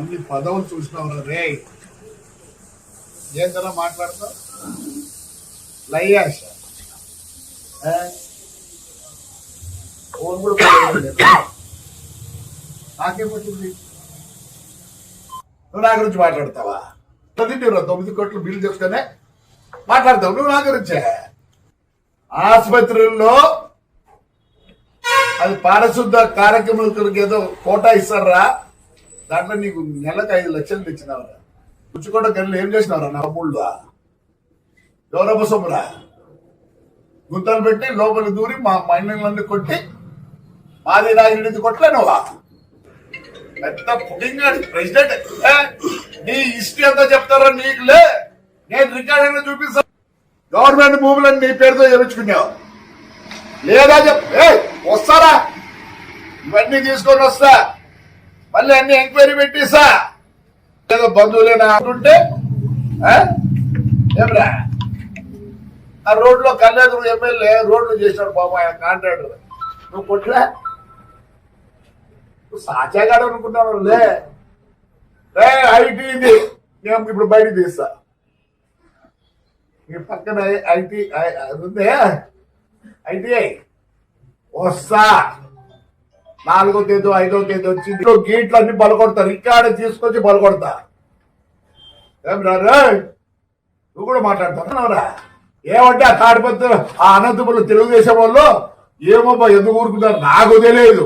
అన్ని పదవులు చూసినావు రే. ఏంటన్నా మాట్లాడతావు? లయ్యాశ ఓన్ కూడా నాకేమొచ్చింది నువ్వు నా గురించి మాట్లాడతావా? అది తొమ్మిది కోట్లు బిల్లు చేసుకునే మాట్లాడతావు. నువ్వు నా గురించే. ఆసుపత్రుల్లో అది పారిశుద్ధ కార్యక్రమం ఏదో కోటా ఇస్తారా? దాంట్లో నీకు నెలకు ఐదు లక్షలు తెచ్చినావరా. పుచ్చుకోట గల్లు ఏం చేసినారా నా మూళ్ళు ఎవరమ్మ సొమ్మురా గుంతలు పెట్టి లోపల దూరి మా మైండ్లన్నీ కొట్టి మాది నాయుడిది కొట్టలే నువ్వా పెద్ద పుడింగ్ ప్రెసిడెంట్. నీ హిస్టరీ అంతా చెప్తారా నీకులే నేను రికార్డ్ అయినా చూపిస్తా. గవర్నమెంట్ భూములను నీ పేరుతో చేయించుకున్నావు లేదా చెప్ వస్తారా? ఇవన్నీ తీసుకొని వస్తా. మళ్ళీ అన్ని ఎంక్వైరీ పెట్టిస్తా ఏదో బంధువులేనా అంటుంటే ఆ? ఏమ్రా? ఆ రోడ్లో కళ్యాణ్ ఎమ్మెల్యే రోడ్లు చేసినాడు బాబు ఆయన కాంట్రాక్టర్. నువ్వు కొట్లా నువ్వు సాచాగాడు అనుకుంటాను లే. ఐటీ ఇది నేను ఇప్పుడు బయట తీస్తా. మీ పక్కన ఐటీ అది ఉందే. ఐటీఐ. వస్తా. నాలుగో తేదీ ఐదో తేదీ వచ్చి గేట్లు అన్ని బలకొడతా ఇక్కడ తీసుకొచ్చి బలకొడతా ఏం రా నువ్వు కూడా మాట్లాడుతున్నావురా ఏమంటే ఆ తాడిపత్రి ఆ అనంతపురం తెలుగుదేశం వాళ్ళు ఏమో ఎందుకు ఊరుకున్నారు? నాకు తెలియదు.